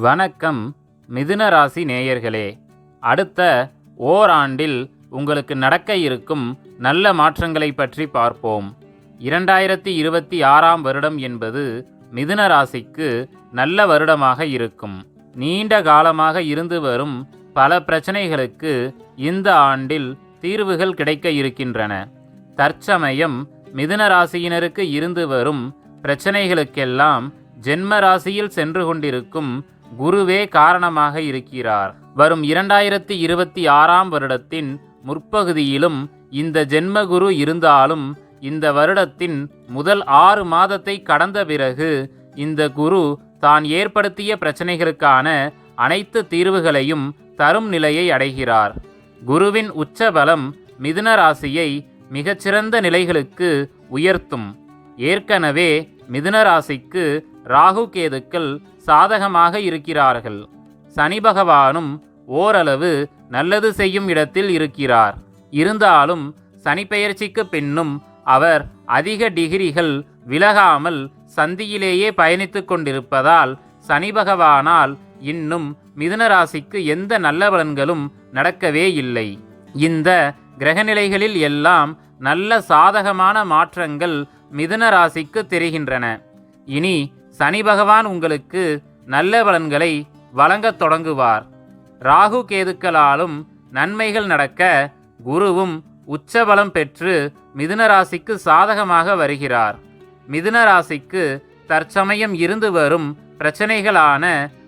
வணக்கம் மிதுன ராசி நேயர்களே. அடுத்த ஓராண்டில் உங்களுக்கு நடக்க இருக்கும் நல்ல மாற்றங்களை பற்றி பார்ப்போம். இரண்டாயிரத்தி இருபத்தி ஆறாம் வருடம் என்பது மிதுன ராசிக்கு நல்ல வருடமாக இருக்கும். நீண்ட காலமாக இருந்து வரும் பல பிரச்சனைகளுக்கு இந்த ஆண்டில் தீர்வுகள் கிடைக்க இருக்கின்றன. தற்சமயம் மிதுன ராசியினருக்கு இருந்து வரும் பிரச்சனைகளுக்கெல்லாம் ஜென்ம ராசியில் சென்று கொண்டிருக்கும் குருவே காரணமாக இருக்கிறார். வரும் இரண்டாயிரத்தி இருபத்தி ஆறாம் வருடத்தின் முற்பகுதியிலும் இந்த ஜென்ம குரு இருந்தாலும் இந்த வருடத்தின் முதல் ஆறு மாதத்தை கடந்த பிறகு இந்த குரு தான் ஏற்படுத்திய பிரச்சனைகளுக்கான அனைத்து தீர்வுகளையும் தரும் நிலையை அடைகிறார். குருவின் உச்சபலம் மிதுன ராசியை மிகச்சிறந்த நிலைகளுக்கு உயர்த்தும். ஏற்கனவே மிதுன ராசிக்கு ராகு கேதுக்கள் சாதகமாக இருக்கிறார்கள். சனி பகவானும் ஓரளவு நல்லது செய்யும் இடத்தில் இருக்கிறார். இருந்தாலும் சனிப்பெயர்ச்சிக்கு பின்னும் அவர் அதிக டிகிரிகள் விலகாமல் சந்தியிலேயே பயணித்து கொண்டிருப்பதால் சனி பகவானால் இன்னும் மிதுன ராசிக்கு எந்த நல்ல பலன்களும் நடக்கவே இல்லை. இந்த கிரகநிலைகளில் எல்லாம் நல்ல சாதகமான மாற்றங்கள் மிதுன ராசிக்கு தெரிகின்றன. இனி சனி பகவான் உங்களுக்கு நல்ல பலன்களை வழங்கத் தொடங்குவார். ராகு கேதுக்களாலும் நன்மைகள் நடக்க குருவும் உச்சபலம் பெற்று மிதுன ராசிக்கு சாதகமாக வருகிறார். மிதுன ராசிக்கு தற்சமயம் இருந்து வரும் பிரச்சனைகளான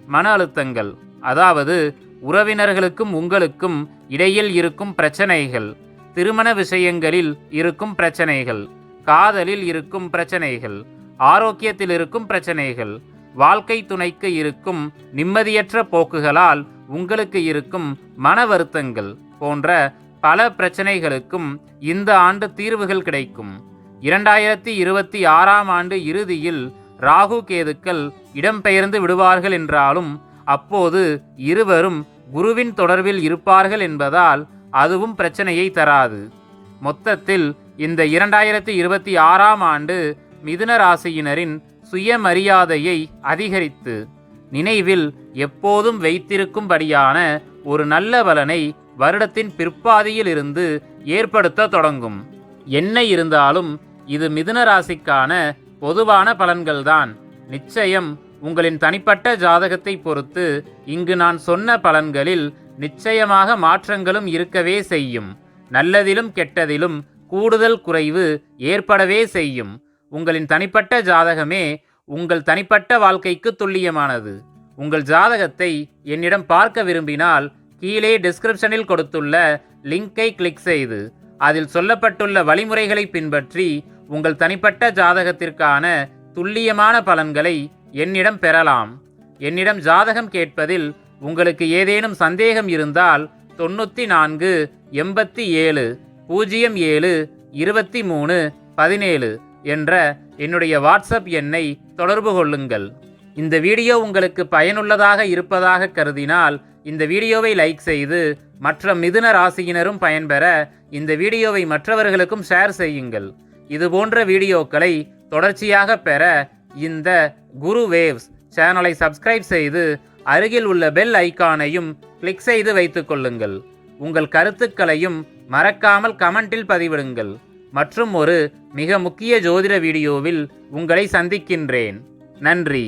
மன அழுத்தங்கள் அதாவது உறவினர்களுக்கும் உங்களுக்கும் இடையில் இருக்கும் பிரச்சனைகள் திருமண விஷயங்களில் இருக்கும் பிரச்சனைகள் காதலில் இருக்கும் பிரச்சனைகள் ஆரோக்கியத்தில் இருக்கும் பிரச்சனைகள் வாழ்க்கை துணைக்கு இருக்கும் நிம்மதியற்ற போக்குகளால் உங்களுக்கு இருக்கும் மன வருத்தங்கள் போன்ற பல பிரச்சனைகளுக்கும் இந்த ஆண்டு தீர்வுகள் கிடைக்கும். இரண்டாயிரத்தி இருபத்தி ஆறாம் ஆண்டு இறுதியில் ராகு கேதுக்கள் இடம்பெயர்ந்து விடுவார்கள் என்றாலும் அப்போது இருவரும் குருவின் தொடர்பில் இருப்பார்கள் என்பதால் அதுவும் பிரச்சனையை தராது. மொத்தத்தில் இந்த இரண்டாயிரத்தி இருபத்தி ஆறாம் ஆண்டு மிதுன ராசியினரின் சுயமரியாதையை அதிகரித்து நினைவில் எப்போதும் வைத்திருக்கும்படியான ஒரு நல்ல பலனை வருடத்தின் பிற்பாதியில் இருந்து ஏற்படுத்த தொடங்கும். என்ன இருந்தாலும் இது மிதுன ராசிக்கான பொதுவான பலன்கள்தான். நிச்சயம் உங்களின் தனிப்பட்ட ஜாதகத்தை பொறுத்து இங்கு நான் சொன்ன பலன்களில் நிச்சயமாக மாற்றங்களும் இருக்கவே செய்யும். நல்லதிலும் கெட்டதிலும் கூடுதல் குறைவு ஏற்படவே செய்யும். உங்களின் தனிப்பட்ட ஜாதகமே உங்கள் தனிப்பட்ட வாழ்க்கைக்கு துல்லியமானது. உங்கள் ஜாதகத்தை என்னிடம் பார்க்க விரும்பினால் கீழே டிஸ்கிரிப்ஷனில் கொடுத்துள்ள லிங்கை கிளிக் செய்து அதில் சொல்லப்பட்டுள்ள வழிமுறைகளை பின்பற்றி உங்கள் தனிப்பட்ட ஜாதகத்திற்கான துல்லியமான பலன்களை என்னிடம் பெறலாம். என்னிடம் ஜாதகம் கேட்பதில் உங்களுக்கு ஏதேனும் சந்தேகம் இருந்தால் தொண்ணூற்றி நான்கு எண்பத்தி ஏழு பூஜ்ஜியம் ஏழு இருபத்தி மூணு பதினேழு என்ற என்னுடைய வாட்ஸ்அப் எண்ணை தொடர்பு கொள்ளுங்கள். இந்த வீடியோ உங்களுக்கு பயனுள்ளதாக இருப்பதாக கருதினால் இந்த வீடியோவை லைக் செய்து மற்ற மிதுன ராசியினரும் பயன்பெற இந்த வீடியோவை மற்றவர்களுக்கும் ஷேர் செய்யுங்கள். இதுபோன்ற வீடியோக்களை தொடர்ச்சியாக பெற இந்த குரு வேவ்ஸ் சேனலை சப்ஸ்கிரைப் செய்து அருகில் உள்ள பெல் ஐகானையும் கிளிக் செய்து வைத்துக் கொள்ளுங்கள். உங்கள் கருத்துக்களையும் மறக்காமல் கமெண்டில் பதிவிடுங்கள். மற்றும் ஒரு மிக முக்கிய ஜோதிட வீடியோவில் உங்களை சந்திக்கின்றேன். நன்றி.